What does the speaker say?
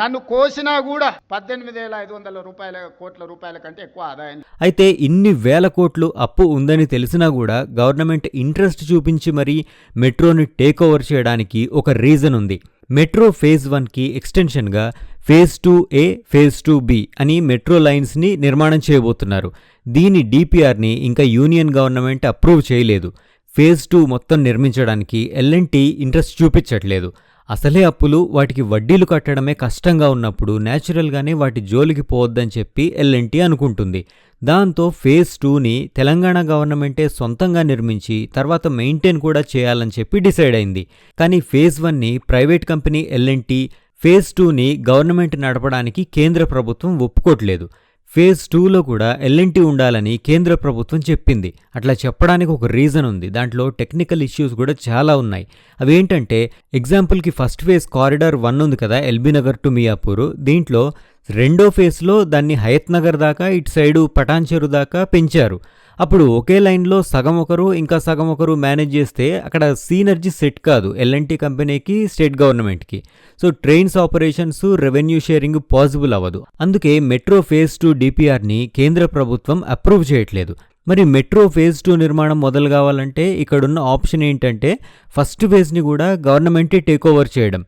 నన్ను కోసినా కూడా పద్దెనిమిది వేల ఐదు వందల రూపాయల కోట్ల రూపాయల కంటే ఎక్కువ ఆదాయం అయితే ఇన్ని వేల కోట్లు అప్పు ఉందని తెలిసినా కూడా గవర్నమెంట్ ఇంట్రెస్ట్ చూపించి మరీ మెట్రోని టేక్ ఓవర్ చేయడానికి ఒక రీజన్ ఉంది. మెట్రో ఫేజ్ వన్కి ఎక్స్టెన్షన్గా phase two A phase two B అని మెట్రో లైన్స్ని నిర్మాణం చేయబోతున్నారు. దీని డిపిఆర్ని ఇంకా యూనియన్ గవర్నమెంట్ అప్రూవ్ చేయలేదు. ఫేజ్ టూ మొత్తం నిర్మించడానికి ఎల్ఎన్టీ ఇంట్రెస్ట్ చూపించట్లేదు. అసలే అప్పులు వాటికి వడ్డీలు కట్టడమే కష్టంగా ఉన్నప్పుడు న్యాచురల్గానే వాటి జోలికి పోవద్దని చెప్పి ఎల్ఎన్టీ అనుకుంటుంది. దాంతో ఫేజ్ టూని తెలంగాణ గవర్నమెంటే సొంతంగా నిర్మించి తర్వాత మెయింటైన్ కూడా చేయాలని చెప్పి డిసైడ్ అయింది. కానీ ఫేజ్ వన్ని private company L and T phase టూని గవర్నమెంట్ నడపడానికి కేంద్ర ప్రభుత్వం ఒప్పుకోవట్లేదు ఫేజ్ టూలో కూడా ఎల్ఎన్టీ ఉండాలని కేంద్ర ప్రభుత్వం చెప్పింది. అట్లా చెప్పడానికి ఒక రీజన్ ఉంది. దాంట్లో టెక్నికల్ ఇష్యూస్ కూడా చాలా ఉన్నాయి. అవేంటంటే ఎగ్జాంపుల్కి ఫస్ట్ ఫేజ్ కారిడార్ వన్ ఉంది కదా ఎల్బీ నగర్ టు మియాపూర్. దీంట్లో రెండో ఫేజ్లో దాన్ని హయత్ నగర్ దాకా ఇటు సైడు పటాన్ చెరు దాకా పెంచారు. అప్పుడు ఒకే లైన్లో సగం ఒకరు ఇంకా సగం ఒకరు మేనేజ్ చేస్తే అక్కడ సీనర్జీ సెట్ కాదు ఎల్ఎన్టీ కంపెనీకి స్టేట్ గవర్నమెంట్కి. So trains operations revenue sharing possible అవ్వదు. అందుకే మెట్రో ఫేజ్ టూ డిపిఆర్ని కేంద్ర ప్రభుత్వం అప్రూవ్ చేయట్లేదు. మరి మెట్రో ఫేజ్ టూ నిర్మాణం మొదలు కావాలంటే ఇక్కడున్న ఆప్షన్ ఏంటంటే ఫస్ట్ ఫేజ్ని కూడా గవర్నమెంటే టేక్ ఓవర్ చేయడం.